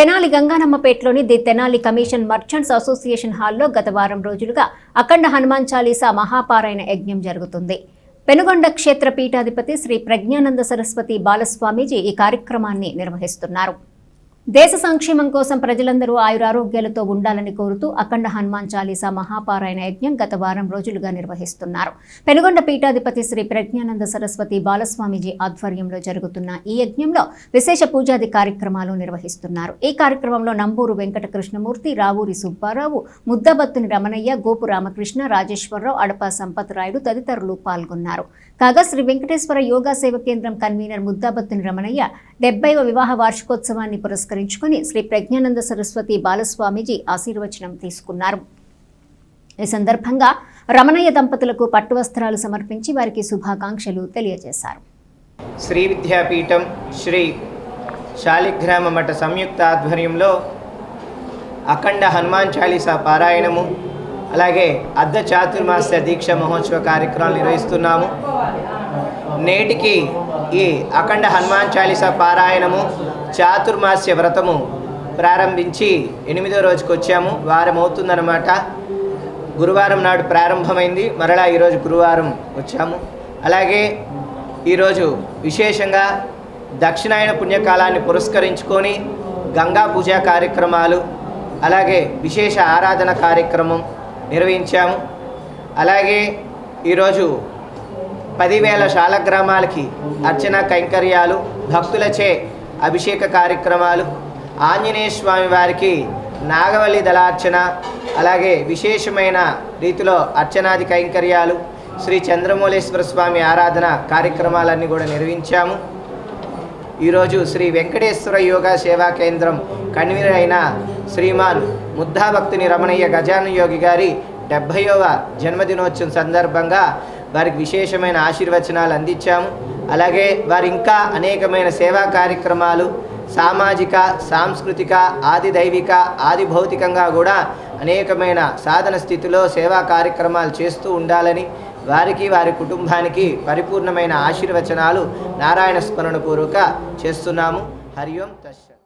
Tenali గంగానమ్మపేటలోని the Tenali commission merchants association హాల్లో గత వారం రోజులుగా అఖండ హనుమాన్ చాలీసా మహాపారాయణ యజ్ఞం జరుగుతుంది. పెనుగొండ క్షేత్ర పీఠాధిపతి శ్రీ ప్రజ్ఞానంద సరస్వతి బాలస్వామీజీ ఈ కార్యక్రమాన్ని నిర్వహిస్తున్నారు. దేశ సంక్షేమం కోసం ప్రజలందరూ ఆయురారోగ్యాలతో ఉండాలని కోరుతూ అఖండ హనుమాన్ చాలీసా మహాపారాయణ యజ్ఞం గత వారం రోజులుగా నిర్వహిస్తున్నారు. పెనుగొండ పీఠాధిపతి శ్రీ ప్రజ్ఞానంద సరస్వతి బాలస్వామిజీ ఆధ్వర్యంలో జరుగుతున్న ఈ యజ్ఞంలో విశేష పూజాది కార్యక్రమాలు నిర్వహిస్తున్నారు. ఈ కార్యక్రమంలో నంబూరు వెంకట కృష్ణమూర్తి రావూరి సుబ్బారావు ముద్దబత్తుని రమణయ్య గోపు రామకృష్ణ రాజేశ్వరరావు అడప సంపత్ రాయుడు తదితరులు పాల్గొన్నారు. కాగా శ్రీ వెంకటేశ్వర యోగా సేవ కేంద్రం కన్వీనర్ ముద్దాబత్తుని రమణయ్య డెబ్బైవ వివాహ వార్షికోత్సవాన్ని పురస్కరించుకుని శ్రీ ప్రజ్ఞానంద సరస్వతి బాలస్వామీజీ ఆశీర్వచనం తీసుకున్నారు. ఈ సందర్భంగా రమణయ్య దంపతులకు పట్టు వస్త్రాలు సమర్పించి వారికి శుభాకాంక్షలు తెలియజేశారు. శ్రీ విద్యాపీఠం శ్రీ శాలిగ్రామ మఠ సంయుక్త ఆధ్వర్యంలో అఖండ హనుమాన్ చాలీసా పారాయణము అలాగే అర్ధ చాతుర్మాస్య దీక్ష మహోత్సవ కార్యక్రమాలు నిర్వహిస్తున్నాము. నేటికి ఈ అఖండ హనుమాన్ చాలీసా పారాయణము చాతుర్మాస్య వ్రతము ప్రారంభించి ఎనిమిదో రోజుకి వచ్చాము. వారం అవుతుందన్నమాట. గురువారం నాడు ప్రారంభమైంది. మరలా ఈరోజు గురువారం వచ్చాము. అలాగే ఈరోజు విశేషంగా దక్షిణాయన పుణ్యకాలాన్ని పురస్కరించుకొని గంగా పూజా కార్యక్రమాలు అలాగే విశేష ఆరాధన కార్యక్రమం నిర్వహించాము. అలాగే ఈరోజు పదివేల శాలగ్రామాలకి అర్చన కైంకర్యాలు భక్తులచే అభిషేక కార్యక్రమాలు ఆంజనేయ స్వామి వారికి నాగవల్లి దళార్చన అలాగే విశేషమైన రీతిలో అర్చనాది కైంకర్యాలు శ్రీ చంద్రమౌళేశ్వర స్వామి ఆరాధన కార్యక్రమాలన్నీ కూడా నిర్వహించాము. ఈరోజు శ్రీ వెంకటేశ్వర యోగా సేవా కేంద్రం కన్వీనర్ అయిన శ్రీమాన్ ముద్దాభక్తిని రమణయ్య గజాన యోగి గారి డెబ్భైవ జన్మదినోత్సవం సందర్భంగా వారికి విశేషమైన ఆశీర్వచనాలు అందించాము. అలాగే వారు ఇంకా అనేకమైన సేవా కార్యక్రమాలు సామాజిక సాంస్కృతిక ఆది దైవిక ఆది భౌతికంగా కూడా అనేకమైన సాధన స్థితిలో సేవా కార్యక్రమాలు చేస్తూ ఉండాలని వారికి వారి కుటుంబానికి పరిపూర్ణమైన ఆశీర్వచనాలు నారాయణ స్మరణ పూర్వక చేస్తున్నాము. హరి ఓం తస్సత్